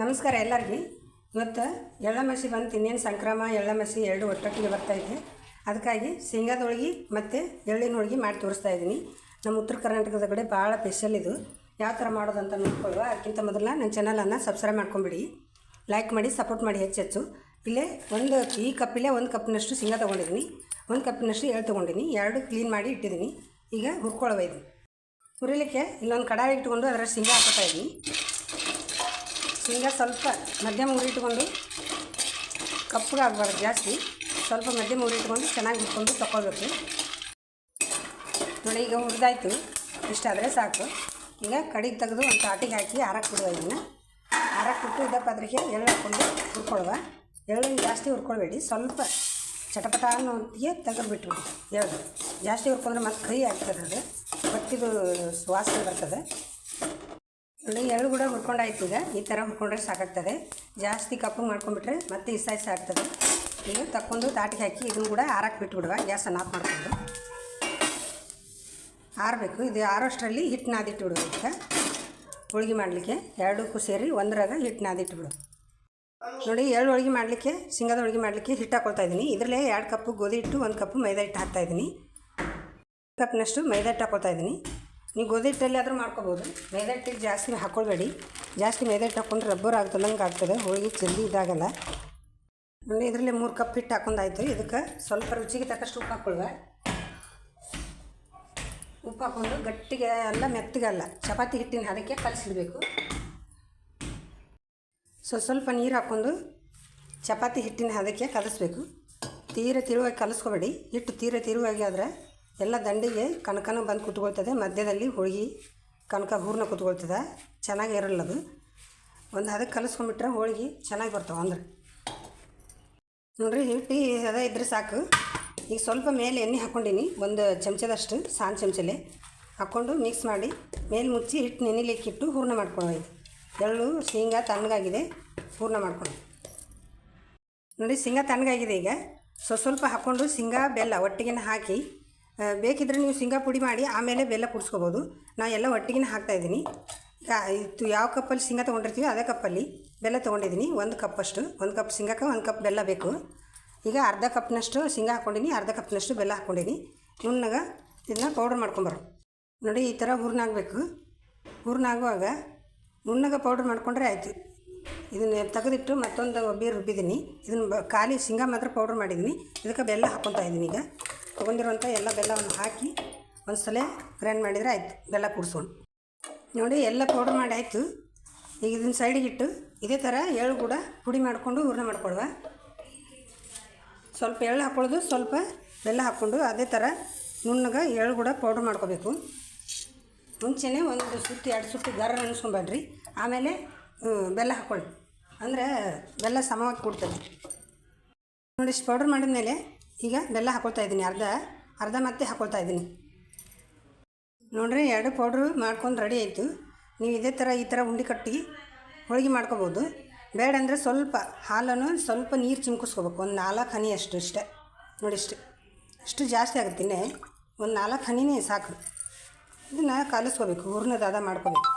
ನಮಸ್ಕಾರ ಎಲ್ಲರಿಗೆ. ಇವತ್ತು ಎಳ್ಳಮಸಿ ಬಂತು ಇನ್ನೇನು ಸಂಕ್ರಮ, ಎಳ್ಳಮಸಿ ಎರಡು ಒಟ್ಟೊಟ್ಟಿಗೆ ಬರ್ತಾಯಿದೆ ಅದಕ್ಕಾಗಿ ಶೇಂಗಾದ ಹೋಳಿಗೆ ಮತ್ತು ಎಳ್ಳಿನ ಹೋಳಿಗೆ ಮಾಡಿ ತೋರಿಸ್ತಾ ಇದ್ದೀನಿ. ನಮ್ಮ ಉತ್ತರ ಕರ್ನಾಟಕದ ಕಡೆ ಭಾಳ ಸ್ಪೆಷಲ್ ಇದು. ಯಾವ ಥರ ಮಾಡೋದು ಅಂತ ನೋಡ್ಕೊಳ್ಳುವ. ಅದಕ್ಕಿಂತ ಮೊದಲ ನನ್ನ ಚಾನಲನ್ನು ಸಬ್ಸ್ಕ್ರೈಬ್ ಮಾಡ್ಕೊಂಬಿಡಿ. ಲೈಕ್ ಮಾಡಿ ಸಪೋರ್ಟ್ ಮಾಡಿ ಹೆಚ್ಚು ಹೆಚ್ಚು. ಇಲ್ಲೇ ಒಂದು ಈ ಕಪ್ಪಿಲೆ ಒಂದು ಕಪ್ಪಿನಷ್ಟು ಶೇಂಗಾ ತೊಗೊಂಡಿದ್ದೀನಿ. ಒಂದು ಕಪ್ಪಿನಷ್ಟು ಎಳ್ಳು ತೊಗೊಂಡಿನಿ ಎರಡು ಕ್ಲೀನ್ ಮಾಡಿ ಇಟ್ಟಿದ್ದೀನಿ. ಈಗ ಹುರ್ಕೊಳ್ಳುವ ಇದು. ಹುರಿಲಿಕ್ಕೆ ಇಲ್ಲೊಂದು ಕಡಾಯಿ ಇಟ್ಕೊಂಡು ಅದರ ಶೇಂಗಾ ಹಾಕೋತಾ ಇದ್ದೀನಿ. ಶೇಂಗಾ ಸ್ವಲ್ಪ ಮಧ್ಯಮ ಉರಿ ಇಟ್ಕೊಂಡು ಕಪ್ಪಗೆ ಆಗಬಾರ್ದು ಜಾಸ್ತಿ. ಸ್ವಲ್ಪ ಮಧ್ಯಮ ಉರಿ ಇಟ್ಕೊಂಡು ಚೆನ್ನಾಗಿ ಹುರ್ಕೊಂಡು ತಗೊಳ್ಬೇಕು. ನೋಡಿ, ಈಗ ಹುರಿದಾಯ್ತು. ಇಷ್ಟಾದರೆ ಸಾಕು. ಈಗ ಕಡಿಗೆ ತೆಗೆದು ಒಂದು ತಾಟಿಗೆ ಹಾಕಿ ಹಾರಕ್ಕೆ ಬಿಡುವ ಇದನ್ನು. ಹಾರಕ್ಕೆ ಬಿಟ್ಟು ಇದ್ದ ಪದ್ರಿಗೆ ಎಳ್ಳು ಹಾಕ್ಕೊಂಡು ಹುರ್ಕೊಳ್ವ ಎಳ್ಳನ್ನು ಜಾಸ್ತಿ ಹುರ್ಕೊಳ್ಬೇಡಿ. ಸ್ವಲ್ಪ ಚಟಪಟ ಅನ್ನೋತ್ತಿಗೆ ತೆಗೆದು ಬಿಟ್ಬಿಡಿ ಎಳ್ಳು ಜಾಸ್ತಿ ಹುರ್ಕೊಂಡ್ರೆ ಮತ್ತೆ ಕೈ ಆಗ್ತದೆ ಅದು. ಬಟ್ಟಿದು ಸುವಾಸನೆ ಬರ್ತದೆ. ನೋಡಿ, ಎರಡು ಕೂಡ ಹುರ್ಕೊಂಡಾಯ್ತು ಈಗ. ಈ ಥರ ಹುರ್ಕೊಂಡ್ರೆ ಸಾಕಾಗ್ತದೆ. ಜಾಸ್ತಿ ಕಪ್ಪು ಮಾಡ್ಕೊಂಡ್ಬಿಟ್ರೆ ಮತ್ತೆ ಇಸಾಯ್ಸ ಆಗ್ತದೆ. ಈಗ ತಕ್ಕೊಂಡು ತಾಟಿಗೆ ಹಾಕಿ ಇದನ್ನು ಕೂಡ ಆರಕ್ಕೆ ಬಿಟ್ಬಿಡುವ. ಗ್ಯಾಸನ್ನು ಆಫ್ ಮಾಡಿಕೊಂಡು. ಆರಬೇಕು. ಇದು ಆರೋಷ್ಟರಲ್ಲಿ ಹಿಟ್ಟು ನಾದಿಟ್ಬಿಡುವ ಈಗ. ಹೋಳಿಗೆ ಮಾಡಲಿಕ್ಕೆ ಎರಡಕ್ಕೂ ಸೇರಿ ಒಂದರಾಗ ಹಿಟ್ಟು ನಾದಿಟ್ಬಿಡು. ನೋಡಿ, ಎರಡು ಹೋಳಿಗೆ ಮಾಡಲಿಕ್ಕೆ, ಶೇಂಗಾದ ಹೋಳಿಗೆ ಮಾಡಲಿಕ್ಕೆ ಹಿಟ್ಟು ಹಾಕೊಳ್ತಾ ಇದ್ದೀನಿ. ಇದರಲ್ಲೇ ಎರಡು ಕಪ್ಪು ಗೋಧಿ ಹಿಟ್ಟು, ಒಂದು ಕಪ್ಪು ಮೈದಾ ಹಿಟ್ಟು ಹಾಕ್ತಾಯಿದ್ದೀನಿ ಕಪ್ನಷ್ಟು ಮೈದಾ ಹಿಟ್ಟು ಹಾಕೊಳ್ತಾ ಇದ್ದೀನಿ. ನೀವು ಗೋಧಿ ಹಿಟ್ಟಲ್ಲಿ ಆದರೂ ಮಾಡ್ಕೋಬೋದು. ಮೈದಾ ಹಿಟ್ಟಿಗೆ ಜಾಸ್ತಿ ಹಾಕ್ಕೊಳ್ಬೇಡಿ ಜಾಸ್ತಿ ಮೈದಾ ಹಿಟ್ಟು ಹಾಕ್ಕೊಂಡ್ರೆ ರಬ್ಬರ್ ಆಗ್ತದಂಗೆ ಆಗ್ತದೆ. ಹೋಳಿಗೆ ಜಲ್ದಿ ಇದಾಗಲ್ಲ. ನೋಡಿ ಇದರಲ್ಲಿ ಮೂರು ಕಪ್ ಹಿಟ್ಟು ಹಾಕೊಂಡಾಯ್ತು. ಇದಕ್ಕೆ ಸ್ವಲ್ಪ ರುಚಿಗೆ ತಕ್ಕಷ್ಟು ಉಪ್ಪು ಹಾಕ್ಕೊಳ್ವೆ. ಉಪ್ಪು ಹಾಕ್ಕೊಂಡು ಗಟ್ಟಿಗೆ ಅಲ್ಲ ಮೆತ್ತಗಲ್ಲ ಚಪಾತಿ ಹಿಟ್ಟಿನ ಅದಕ್ಕೆ ಕಲಸಿಡಬೇಕು. ಸೊ, ಸ್ವಲ್ಪ ನೀರು ಹಾಕ್ಕೊಂಡು ಚಪಾತಿ ಹಿಟ್ಟಿನ ಅದಕ್ಕೆ ಕಲಿಸ್ಬೇಕು. ತೀರ ತಿರುವಾಗಿ ಕಲಿಸ್ಕೊಬೇಡಿ. ಹಿಟ್ಟು ತೀರ ತಿರುವಾಗಿ ಆದರೆ ಎಲ್ಲ ದಂಡಿಗೆ ಕನಕನ ಬಂದು ಕುತ್ಕೊಳ್ತದೆ. ಮಧ್ಯದಲ್ಲಿ ಹೋಳಿಗೆ ಕನಕ ಹೂರ್ನ ಕುತ್ಕೊಳ್ತದೆ. ಚೆನ್ನಾಗಿ ಇರಲ್ಲ ಅದು. ಒಂದು ಅದಕ್ಕೆ ಕಲಿಸ್ಕೊಂಬಿಟ್ರೆ ಹೋಳಿಗೆ ಚೆನ್ನಾಗಿ ಬರ್ತಾವೆ ಅಂದ್ರೆ. ನೋಡಿರಿ, ಹಿಟ್ಟು ಅದ ಇದ್ರೆ ಸಾಕು. ಈಗ ಸ್ವಲ್ಪ ಮೇಲೆ ಎಣ್ಣೆ ಹಾಕ್ಕೊಂಡೀನಿ. ಒಂದು ಚಮಚದಷ್ಟು ಸಾನ್ ಚಮಚಲೆ ಹಾಕ್ಕೊಂಡು ಮಿಕ್ಸ್ ಮಾಡಿ ಮೇಲೆ ಮುಚ್ಚಿ ಹಿಟ್ಟು ನೆನೆಲಿಕ್ಕೆ ಇಟ್ಟು ಹೂರ್ಣ ಮಾಡ್ಕೊಳ್ಳೋದು. ಎಳ್ಳು, ಶೇಂಗಾ ತಣ್ಣಗಾಗಿದೆ. ಹೂರ್ಣ ಮಾಡ್ಕೊಂಡು ನೋಡಿ, ಶೇಂಗಾ ತಣ್ಣಗಾಗಿದೆ ಈಗ. ಸ್ವಲ್ಪ ಸ್ವಲ್ಪ ಹಾಕ್ಕೊಂಡು ಶೇಂಗಾ ಬೆಲ್ಲ ಒಟ್ಟಿಗೆನ ಹಾಕಿ ಬೇಕಿದ್ರೆ ನೀವು ಶೇಂಗಾ ಪುಡಿ ಮಾಡಿ ಆಮೇಲೆ ಬೆಲ್ಲ ಕುಡಿಸ್ಕೋಬೋದು. ನಾ ಎಲ್ಲ ಒಟ್ಟಿಗೆ ಹಾಕ್ತಾಯಿದ್ದೀನಿ ಇದು ಯಾವ ಕಪ್ಪಲ್ಲಿ ಶೇಂಗಾ ತೊಗೊಂಡಿರ್ತೀವಿ ಅದೇ ಕಪ್ಪಲ್ಲಿ ಬೆಲ್ಲ ತೊಗೊಂಡಿದ್ದೀನಿ. ಒಂದು ಕಪ್ಪಷ್ಟು ಒಂದು ಕಪ್ ಶೇಂಗಾಕ್ಕೆ ಒಂದು ಕಪ್ ಬೆಲ್ಲ ಬೇಕು. ಈಗ ಅರ್ಧ ಕಪ್ನಷ್ಟು ಶೇಂಗಾ ಹಾಕ್ಕೊಂಡಿನಿ, ಅರ್ಧ ಕಪ್ನಷ್ಟು ಬೆಲ್ಲ ಹಾಕ್ಕೊಂಡಿನಿ. ನುಣ್ಣಗೆ ಇದನ್ನ ಪೌಡ್ರ್ ಮಾಡ್ಕೊಂಬರು ನೋಡಿ, ಈ ಥರ ಹೂರ್ಣ ಆಗುವಾಗ ನುಣ್ಣಗೆ ಪೌಡ್ರ್ ಮಾಡ್ಕೊಂಡ್ರೆ ಆಯಿತು. ಇದನ್ನು ತೆಗೆದಿಟ್ಟು ಮತ್ತೊಂದು ಬೀರು ರುಬ್ಬಿದ್ದೀನಿ. ಇದನ್ನು ಖಾಲಿ ಶೇಂಗಾ ಮಾತ್ರ ಪೌಡ್ರ್ ಮಾಡಿದ್ದೀನಿ. ಇದಕ್ಕೆ ಬೆಲ್ಲ ಹಾಕ್ಕೊತಾ ಇದ್ದೀನಿ ಈಗ. ತೊಗೊಂಡಿರುವಂಥ ಎಲ್ಲ ಬೆಲ್ಲವನ್ನು ಹಾಕಿ ಒಂದು ಸಲ ಗ್ರೈಂಡ್ ಮಾಡಿದರೆ ಆಯಿತು, ಬೆಲ್ಲ ಕುಡಿಸೋಣ. ನೋಡಿ, ಎಲ್ಲ ಪೌಡ್ರ್ ಮಾಡಿ ಆಯಿತು. ಈಗ ಇದನ್ನ ಸೈಡಿಗೆ ಇಟ್ಟು ಇದೇ ಥರ ಎಳ್ಳು ಕೂಡ ಪುಡಿ ಮಾಡಿಕೊಂಡು ಹೂರ್ಣ ಮಾಡ್ಕೊಳ್ವ ಸ್ವಲ್ಪ ಎಳ್ಳು ಹಾಕ್ಕೊಳ್ಳೋದು ಸ್ವಲ್ಪ ಬೆಲ್ಲ ಹಾಕ್ಕೊಂಡು ಅದೇ ಥರ ನುಣ್ಣಗೆ ಎಳ್ಳು ಕೂಡ ಪೌಡ್ರ್ ಮಾಡ್ಕೋಬೇಕು. ಮುಂಚೆನೇ ಒಂದು ಸುತ್ತಿ, ಎರಡು ಸುತ್ತು ಗರ ಅನ್ಸ್ಕೊಂಬೇಡ್ರಿ ಆಮೇಲೆ ಬೆಲ್ಲ ಹಾಕ್ಕೊಳ್ಳಿ ಅಂದರೆ ಬೆಲ್ಲ ಸಮವಾಗಿ ಕೊಡ್ತದೆ. ನೋಡಿ ಪೌಡ್ರ್ ಮಾಡಿದ ಮೇಲೆ ಈಗ ಬೆಲ್ಲ ಹಾಕೊಳ್ತಾ ಇದ್ದೀನಿ, ಅರ್ಧ ಅರ್ಧ ಮತ್ತೆ ಹಾಕೊಳ್ತಾ ಇದ್ದೀನಿ. ನೋಡಿರಿ, ಎರಡು ಪೌಡ್ರು ಮಾಡ್ಕೊಂಡು ರೆಡಿ ಆಯಿತು. ನೀವು ಇದೇ ಥರ ಈ ಥರ ಉಂಡೆ ಕಟ್ಟಿ ಹೋಳಿಗೆ ಮಾಡ್ಕೋಬೋದು. ಬೇಡ ಅಂದರೆ ಸ್ವಲ್ಪ ಹಾಲನ್ನು ಸ್ವಲ್ಪ ನೀರು ಚಿಮ್ಕಿಸ್ಕೋಬೇಕು. ಒಂದು ನಾಲ್ಕು ಹನಿ ಅಷ್ಟು ಇಷ್ಟೇ. ನೋಡಿ ಇಷ್ಟು. ಅಷ್ಟು ಜಾಸ್ತಿ ಆಗುತ್ತೆ ಒಂದು ನಾಲ್ಕು ಹನಿನೇ ಸಾಕು. ಇದನ್ನು ಕಲಿಸ್ಕೋಬೇಕು. ಹೂರ್ಣದ ಅದ ಮಾಡ್ಕೋಬೇಕು.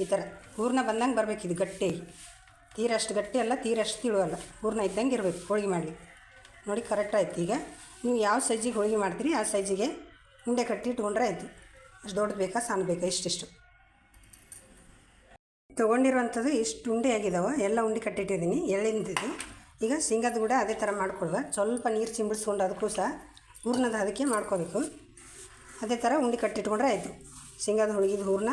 ಈ ಥರ ಹೂರ್ಣ ಬಂದಂಗೆ ಬರಬೇಕು ಇದು ಗಟ್ಟಿ ತೀರಷ್ಟು ಗಟ್ಟಿ ಅಲ್ಲ ತೀರಷ್ಟು ತಿಳುವಲ್ಲ ಹೂರ್ಣ ಇದ್ದಂಗೆ ಇರಬೇಕು, ಹೋಳಿಗೆ ಮಾಡಲಿ ನೋಡಿ ಕರೆಕ್ಟ್ ಆಯ್ತು. ಈಗ ನೀವು ಯಾವ ಸೈಜಿಗೆ ಹೋಳಿಗೆ ಮಾಡ್ತೀರಿ, ಆ ಸೈಜಿಗೆ ಉಂಡೆ ಕಟ್ಟಿ ಇಟ್ಕೊಂಡ್ರೆ ಆಯಿತು. ಅಷ್ಟು ದೊಡ್ಡ ಬೇಕಾ, ಸಣ್ಣ ಬೇಕಾ, ಇಷ್ಟಿಷ್ಟು. ತೊಗೊಂಡಿರುವಂಥದ್ದು ಇಷ್ಟು ಉಂಡೆ ಆಗಿದಾವೆ, ಎಲ್ಲ ಉಂಡೆ ಕಟ್ಟಿಟ್ಟಿದ್ದೀನಿ, ಎಳ್ಳಿಂದಿದ್ದು. ಈಗ ಶೇಂಗಾದ ಕೂಡ ಅದೇ ಥರ ಮಾಡ್ಕೊಳ್ವ ಸ್ವಲ್ಪ ನೀರು ಚಿಂಬಿಡ್ಸ್ಕೊಂಡು ಅದಕ್ಕೂ ಸಹ ಹೂರ್ಣದ ಅದಕ್ಕೆ ಮಾಡ್ಕೋಬೇಕು. ಅದೇ ಥರ ಉಂಡೆ ಕಟ್ಟಿಟ್ಕೊಂಡ್ರೆ ಆಯಿತು. ಶೇಂಗಾದ ಹುಡುಗಿದ ಹೂರ್ಣ,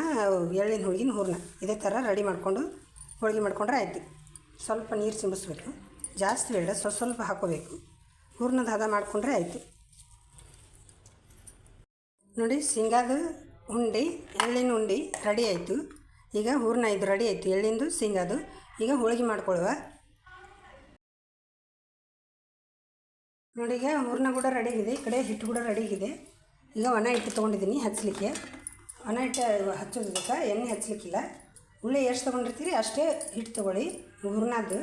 ಎಳ್ಳಿನ ಹುಡುಗಿನ ಹೂರ್ಣ. ಇದೇ ಥರ ರೆಡಿ ಮಾಡಿಕೊಂಡು ಹೋಳಿಗೆ ಮಾಡ್ಕೊಂಡ್ರೆ ಆಯಿತು. ಸ್ವಲ್ಪ ನೀರು ಚಿಂಬಿಸ್ಬೇಕು. ಜಾಸ್ತಿ ಬೇಡ, ಸ್ವಲ್ಪ ಸ್ವಲ್ಪ ಹಾಕೋಬೇಕು. ಹೂರ್ಣದ ಹದ ಮಾಡಿಕೊಂಡ್ರೆ ಆಯಿತು. ನೋಡಿ, ಶೇಂಗಾದ ಉಂಡೆ, ಎಳ್ಳಿನ ಉಂಡೆ ರೆಡಿ ಆಯಿತು. ಈಗ ಹೂರ್ಣ ಇದು ರೆಡಿ ಆಯಿತು. ಎಳ್ಳಿಂದು, ಶೇಂಗಾದು. ಈಗ ಹೋಳಿಗೆ ಮಾಡ್ಕೊಳ್ಳುವ. ನೋಡಿ, ಈಗ ಹೂರ್ಣ ಕೂಡ ರೆಡಿ ಆಗಿದೆ. ಈ ಕಡೆ ಹಿಟ್ಟು ಕೂಡ ರೆಡಿ ಆಗಿದೆ. ಈಗ ಒಣ ಹಿಟ್ಟು ತೊಗೊಂಡಿದ್ದೀನಿ ಹಚ್ಚಲಿಕ್ಕೆ ಒಣ ಹಿಟ್ಟು ಹಚ್ಚೋದಕ್ಕೆ ಎಣ್ಣೆ ಹಚ್ಚಲಿಕ್ಕಿಲ್ಲ ಉಳ್ಳಿ ಎಷ್ಟು ತೊಗೊಂಡಿರ್ತೀರಿ ಅಷ್ಟೇ ಹಿಟ್ಟು ತೊಗೊಳ್ಳಿ. ಹೂರ್ಣದ್ದು.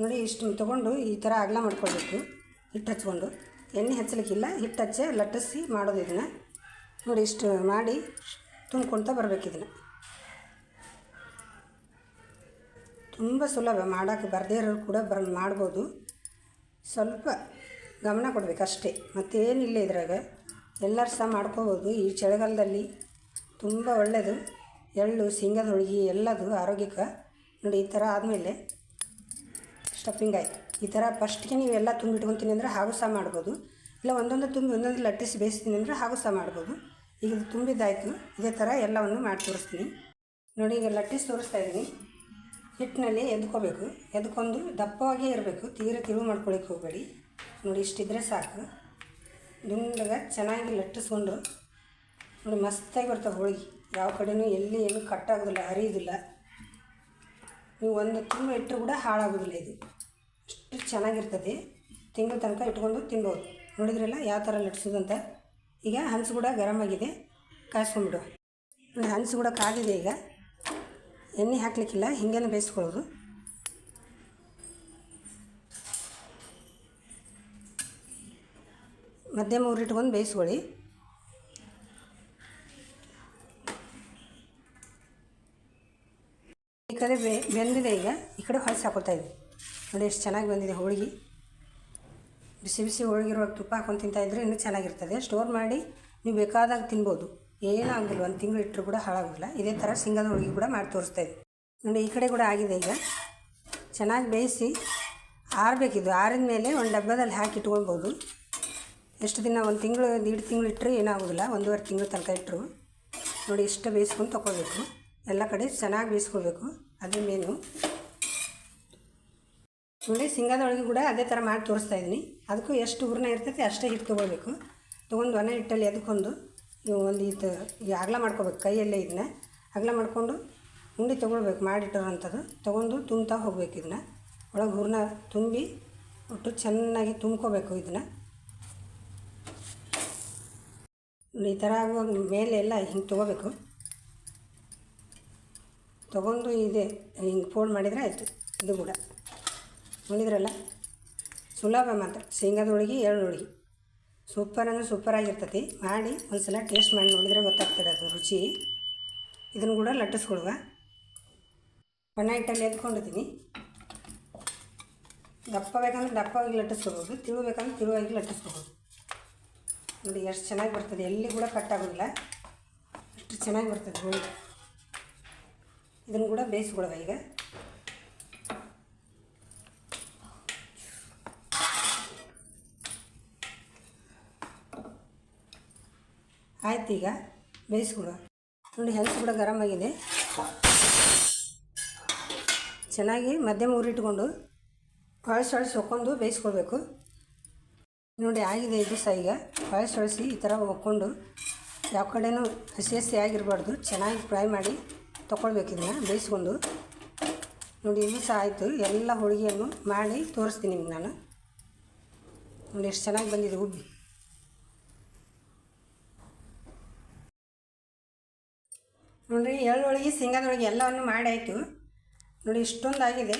ನೋಡಿ ಇಷ್ಟು ತೊಗೊಂಡು ಈ ಥರ ಅಗಲ ಮಾಡ್ಕೊಳ್ಬೇಕು. ಹಿಟ್ಟು ಹಚ್ಕೊಂಡು. ಎಣ್ಣೆ ಹಚ್ಚಲಿಕ್ಕಿಲ್ಲ, ಹಿಟ್ಟು ಹಚ್ಚೆ ಲಟ್ಟಿಸಿ ಮಾಡೋದು ಇದನ್ನು. ನೋಡಿ ಇಷ್ಟು ಮಾಡಿ ತುಂಬ್ಕೊಳ್ತಾ ಬರಬೇಕು ಇದನ್ನು. ತುಂಬ ಸುಲಭ, ಮಾಡೋಕ್ಕೆ ಬರದೇ ಇರೋರು ಕೂಡ ಬರ ಮಾಡ್ಬೋದು. ಸ್ವಲ್ಪ ಗಮನ ಕೊಡಬೇಕು ಅಷ್ಟೇ ಮತ್ತೇನಿಲ್ಲ ಇದ್ರಾಗ. ಎಲ್ಲರೂ ಸಹ ಮಾಡ್ಕೋಬೋದು. ಈ ಚಳಿಗಾಲದಲ್ಲಿ ತುಂಬ ಒಳ್ಳೆಯದು ಎಳ್ಳು, ಶೇಂಗಾದ ಹೋಳಿಗೆ ಎಲ್ಲದು ಆರೋಗ್ಯಕ್ಕೆ ನೋಡಿ ಈ ಥರ ಆದಮೇಲೆ ಸ್ಟಫಿಂಗ್ ಆಯ್ತು. ಈ ಥರ ಫಸ್ಟ್ಗೆ ನೀವು ಎಲ್ಲ ತುಂಬಿಟ್ಕೊತೀನಿ ಅಂದರೆ ಹಾಗೂ ಸಹ ಮಾಡ್ಬೋದು. ಇಲ್ಲ, ಒಂದೊಂದು ತುಂಬಿ ಒಂದೊಂದು ಲಟ್ಟಿಸಿ ಬೇಯಿಸ್ತೀನಿ ಅಂದರೆ ಹಾಗೂ ಸಹ ಮಾಡ್ಬೋದು. ಈಗ ಇದು ತುಂಬಿದ್ದಾಯಿತು. ಇದೇ ಥರ ಎಲ್ಲವನ್ನು ಮಾಡಿ ತೋರಿಸ್ತೀನಿ. ನೋಡಿ, ಈಗ ಲಟ್ಟಿಸಿ ತೋರಿಸ್ತಾ ಇದ್ದೀನಿ. ಹಿಟ್ಟಿನಲ್ಲಿ ಎದ್ಕೋಬೇಕು. ಎದ್ಕೊಂಡು ದಪ್ಪವಾಗಿ ಇರಬೇಕು. ತೀರ ತಿರುವು ಮಾಡ್ಕೊಳಕ್ಕೆ ಹೋಗಬೇಡಿ. ನೋಡಿ, ಇಷ್ಟಿದ್ರೆ ಸಾಕು. ದುಂಡಗ ಚೆನ್ನಾಗಿ ಲಟ್ಟಿಸ್ಕೊಂಡು ನೋಡಿ, ಮಸ್ತಾಗಿ ಬರ್ತವೆ ಹೋಳಿಗೆ ಯಾವ ಕಡೆಯೂ ಎಲ್ಲಿ ಏನು ಕಟ್ಟಾಗೋದಿಲ್ಲ ಹರಿಯೋದಿಲ್ಲ. ನೀವು ಒಂದು ತುಂಬ ಇಟ್ಟರು ಕೂಡ ಹಾಳಾಗೋದಿಲ್ಲ ಇದು. ಅಷ್ಟು ಚೆನ್ನಾಗಿರ್ತದೆ. ತಿಂಗಳ ತನಕ ಇಟ್ಕೊಂಡು ತಿನ್ಬೋದು. ನೋಡಿದ್ರಲ್ಲ ಯಾವ ಥರ ಲಟ್ಸೋದಂತ ಈಗ ಹಂಚು ಕೂಡ ಗರಮ್ ಆಗಿದೆ. ಕಾಯಿಸ್ಕೊಂಡ್ಬಿಡು. ಹಂಚು ಕೂಡ ಕಾದಿದೆ ಈಗ. ಎಣ್ಣೆ ಹಾಕಲಿಕ್ಕಿಲ್ಲ, ಹಿಂಗೇನೆ ಬೇಯಿಸ್ಕೊಳ್ಳೋದು. ಮಧ್ಯಮ ಉರಿಟ್ಕೊಂಡು ಬೇಯಿಸ್ಕೊಳ್ಳಿ. ಈ ಕಡೆ ಬೆಂದಿದೆ ಈಗ. ಈ ಕಡೆ ಹೊಳಸಿ ಹಾಕೋತಾ ಇದೆ ನೋಡಿ ಎಷ್ಟು ಚೆನ್ನಾಗಿ ಬಂದಿದೆ ಹೋಳಿಗೆ. ಬಿಸಿ ಬಿಸಿ ಹೋಳಿಗಿರುವಾಗ ತುಪ್ಪ ಹಾಕೊಂಡು ತಿಂತಾಯಿದ್ರೆ ಇನ್ನೂ ಚೆನ್ನಾಗಿರ್ತದೆ. ಸ್ಟೋರ್ ಮಾಡಿ ನೀವು ಬೇಕಾದಾಗ ತಿನ್ಬೋದು. ಏನಾಗಿಲ್ಲ ಒಂದು ತಿಂಗಳು ಇಟ್ಟರು ಕೂಡ ಹಾಳಾಗೋದಿಲ್ಲ. ಇದೇ ಥರ ಸಿಂಗಲ್ ಹೋಳಿಗೆ ಕೂಡ ಮಾಡಿ ತೋರಿಸ್ತಾ ನೋಡಿ, ಈ ಕಡೆ ಕೂಡ ಆಗಿದೆ ಈಗ. ಚೆನ್ನಾಗಿ ಬೇಯಿಸಿ ಆರಬೇಕಿದು. ಆರಿದ ಮೇಲೆ ಒಂದು ಡಬ್ಬದಲ್ಲಿ ಹಾಕಿ ಇಟ್ಕೊಳ್ಬೋದು. ಎಷ್ಟು ದಿನ, ಒಂದು ತಿಂಗಳು ದೀಡ್ ತಿಂಗಳು ಇಟ್ಟರೆ ಏನಾಗೋದಿಲ್ಲ ಒಂದೂವರೆ ತಿಂಗಳು ತನಕ ಇಟ್ಟರು ನೋಡಿ, ಇಷ್ಟು ಬೇಯಿಸ್ಕೊಂಡು ತೊಗೊಳ್ಬೇಕು ಎಲ್ಲ ಕಡೆ ಚೆನ್ನಾಗಿ ಬೇಯಿಸ್ಕೊಳ್ಬೇಕು. ಅದೇ ಮೇನು ನೋಡಿ ಸಿಂಗದ ಒಳಗೆ ಕೂಡ ಅದೇ ಥರ ಮಾಡಿ ತೋರಿಸ್ತಾ ಇದ್ದೀನಿ. ಅದಕ್ಕೂ ಎಷ್ಟು ಹೂರ್ಣ ಇರ್ತೈತಿ ಅಷ್ಟೇ ಹಿಟ್ಟು ತೊಗೊಳ್ಬೇಕು. ತೊಗೊಂಡು ಒಣ ಹಿಟ್ಟಲ್ಲಿ ಅದಕ್ಕೊಂದು ಒಂದು ಇದು ಅಗಲ ಮಾಡ್ಕೋಬೇಕು, ಕೈಯಲ್ಲೇ ಇದನ್ನ. ಅಗಲ ಮಾಡಿಕೊಂಡು ಉಂಡೆ ತೊಗೊಳ್ಬೇಕು ಮಾಡಿಟ್ಟಿರೋಂಥದ್ದು ತೊಗೊಂಡು ತುಂಬ್ತಾ ಹೋಗ್ಬೇಕು ಇದನ್ನ. ಒಳಗೆ ಹೂರ್ಣ ತುಂಬಿ ಒಟ್ಟು ಚೆನ್ನಾಗಿ ತುಂಬ್ಕೋಬೇಕು ಇದನ್ನು. ಈ ಥರ ಆಗುವಾಗ ಮೇಲೆ ಎಲ್ಲ ಹಿಂಗೆ ತೊಗೋಬೇಕು. ತೊಗೊಂಡು ಇದೆ, ಹಿಂಗೆ ಫೋಲ್ಡ್ ಮಾಡಿದರೆ ಆಯಿತು, ಇದು ಕೂಡ. ನೋಡಿದ್ರಲ್ಲ? ಸುಲಭ ಮಾತ್ರ. ಶೇಂಗಾದ ಹೋಳಿಗೆ ಎಳ್ಳು ಹೋಳಿಗೆ. ಸೂಪರ್ ಅಂದರೆ ಸೂಪರ್ ಆಗಿರ್ತತಿ. ಮಾಡಿ ಒಂದು ಸಲ ಟೇಸ್ಟ್ ಮಾಡಿ ನೋಡಿದರೆ ಗೊತ್ತಾಗ್ತದೆ ಅದು ರುಚಿ. ಇದನ್ನು ಕೂಡ ಲಟ್ಟಿಸ್ಕೊಳುವ ಬಣ್ಣ ಹಿಟ್ಟಲ್ಲಿ ಎದ್ಕೊಂಡಿದ್ದೀನಿ ದಪ್ಪ ಬೇಕಂದ್ರೆ ದಪ್ಪವಾಗಿ ಲಟ್ಟಿಸ್ಕೊಬೋದು ತಿಳು ಬೇಕಂದ್ರೆ ತಿಳುವಾಗಿ ಲಟ್ಟಿಸ್ಕೊಬೋದು. ನೋಡಿ, ಎಷ್ಟು ಚೆನ್ನಾಗಿ ಬರ್ತದೆ. ಎಲ್ಲಿ ಕೂಡ ಕಟ್ಟಾಗೋದಿಲ್ಲ ಅಷ್ಟು ಚೆನ್ನಾಗಿ ಬರ್ತದೆ ಹೋಳಿಗೆ. ಇದನ್ನು ಕೂಡ ಬೇಯಿಸ್ಕೊಳ್ವ ಈಗ. ಆಯ್ತು ಈಗ ನೋಡಿ ಹೆಂಚು ಕೂಡ ಗರಮ್ ಆಗಿದೆ ಚೆನ್ನಾಗಿ ಮಧ್ಯಮ ಉರಿಟ್ಕೊಂಡು ಹೊಳಸಿ ಹೊಳಸಿ ಹೊಕ್ಕೊಂಡು ಬೇಯಿಸ್ಕೊಳ್ಬೇಕು. ನೋಡಿ ಆಗಿದೆ ಇದು ಸಹ ಈಗ. ಹೊಳಸಿ ಹೊಳಸಿ ಈ ಥರ ಒಕ್ಕೊಂಡು ಯಾವ ಕಡೆನೂ ಹಸಿ ಹಸಿ ಆಗಿರಬಾರ್ದು. ಚೆನ್ನಾಗಿ ಫ್ರೈ ಮಾಡಿ ತೊಗೊಳ್ಬೇಕು ಇದನ್ನ, ಬೇಯಿಸ್ಕೊಂಡು. ನೋಡಿ ಇದು ಸಹ ಆಯಿತು. ಎಲ್ಲ ಹೋಳಿಗೆಯನ್ನು ಮಾಡಿ ತೋರಿಸ್ತೀನಿ ನಿಮ್ಗೆ ನಾನು. ನೋಡಿ ಎಷ್ಟು ಚೆನ್ನಾಗಿ ಬಂದಿದೆ ಉಬ್ಬಿ. ನೋಡಿರಿ ಎಳ್ಳು ಹೋಳಿಗೆ ಶೇಂಗಾದ ಹೋಳಿಗೆ ಎಲ್ಲವನ್ನು ಮಾಡಾಯಿತು. ನೋಡಿ, ಇಷ್ಟೊಂದು ಆಗಿದೆ.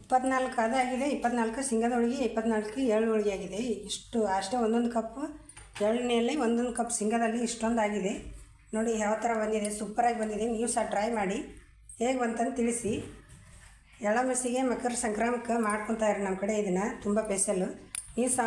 ಇಪ್ಪತ್ನಾಲ್ಕು ಅದಾಗಿದೆ ಇಪ್ಪತ್ನಾಲ್ಕು ಶೇಂಗಾದ ಹೋಳಿಗೆ, ಇಪ್ಪತ್ನಾಲ್ಕು ಎಳ್ಳು ಹೋಳಿಗೆ ಆಗಿದೆ. ಇಷ್ಟು, ಅಷ್ಟೇ ಒಂದೊಂದು ಕಪ್ಪು. ಎಳ್ಳೆಣ್ಣೆಯಲ್ಲಿ ಒಂದೊಂದು ಕಪ್ ಶೇಂಗಾದಲ್ಲಿ ಇಷ್ಟೊಂದು ಆಗಿದೆ. ನೋಡಿ, ಯಾವ ಥರ ಬಂದಿದೆ ಸೂಪರಾಗಿ ಬಂದಿದೆ. ನೀವು ಸಹ ಟ್ರೈ ಮಾಡಿ. ಹೇಗೆ ಬಂತಂದು ತಿಳಿಸಿ. ಎಳ್ಳಮಸಿಗೆ ಮಕರ ಸಂಕ್ರಮಕ್ಕೆ ಮಾಡ್ಕೊತಾಯಿರಿ ನಮ್ಮ ಕಡೆ ಇದನ್ನು. ತುಂಬ ಸ್ಪೆಷಲ್ಲು ನೀವು ಸಹ